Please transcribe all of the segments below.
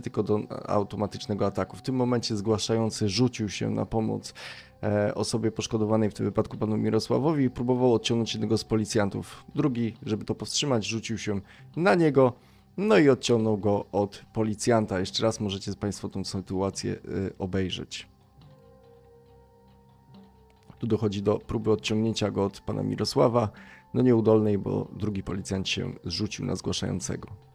tylko do automatycznego ataku. W tym momencie zgłaszający rzucił się na pomoc e, osobie poszkodowanej, w tym wypadku panu Mirosławowi, i próbował odciągnąć jednego z policjantów. Drugi, żeby to powstrzymać, rzucił się na niego, no i odciągnął go od policjanta. Jeszcze raz możecie Państwo tą sytuację y, obejrzeć. Tu dochodzi do próby odciągnięcia go od pana Mirosława, no nieudolnej, bo drugi policjant się zrzucił na zgłaszającego.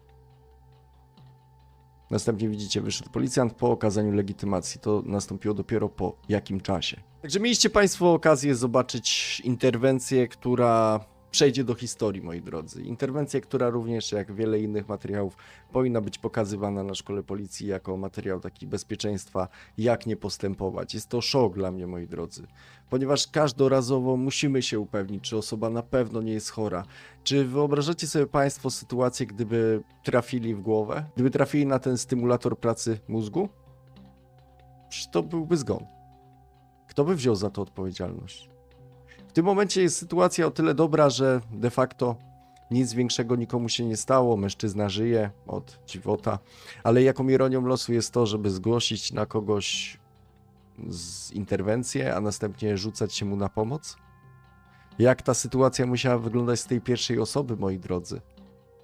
Następnie widzicie, wyszedł policjant po okazaniu legitymacji. To nastąpiło dopiero po jakim czasie. Także mieliście Państwo okazję zobaczyć interwencję, która przejdzie do historii, moi drodzy. Interwencję, która również, jak wiele innych materiałów, powinna być pokazywana na szkole policji jako materiał taki bezpieczeństwa, jak nie postępować. Jest to szok dla mnie, moi drodzy, ponieważ każdorazowo musimy się upewnić, czy osoba na pewno nie jest chora. Czy wyobrażacie sobie Państwo sytuację, gdyby trafili w głowę? Gdyby trafili na ten stymulator pracy mózgu? Przecież to byłby zgon. Kto by wziął za to odpowiedzialność? W tym momencie jest sytuacja o tyle dobra, że de facto nic większego nikomu się nie stało. Mężczyzna żyje od dziwota, ale jaką ironią losu jest to, żeby zgłosić na kogoś z interwencję, a następnie rzucać się mu na pomoc? Jak ta sytuacja musiała wyglądać z tej pierwszej osoby, moi drodzy?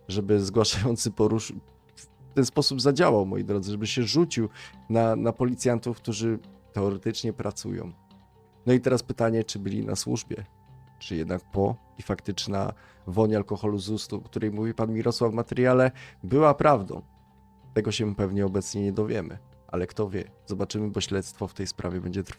Żeby zgłaszający porusz... w ten sposób zadziałał, moi drodzy, żeby się rzucił na, na policjantów, którzy teoretycznie pracują. No i teraz pytanie, czy byli na służbie? Czy jednak po i faktyczna woń alkoholu z ust, o której mówi pan Mirosław w materiale, była prawdą? Tego się pewnie obecnie nie dowiemy, ale kto wie. Zobaczymy, bo śledztwo w tej sprawie będzie trwało.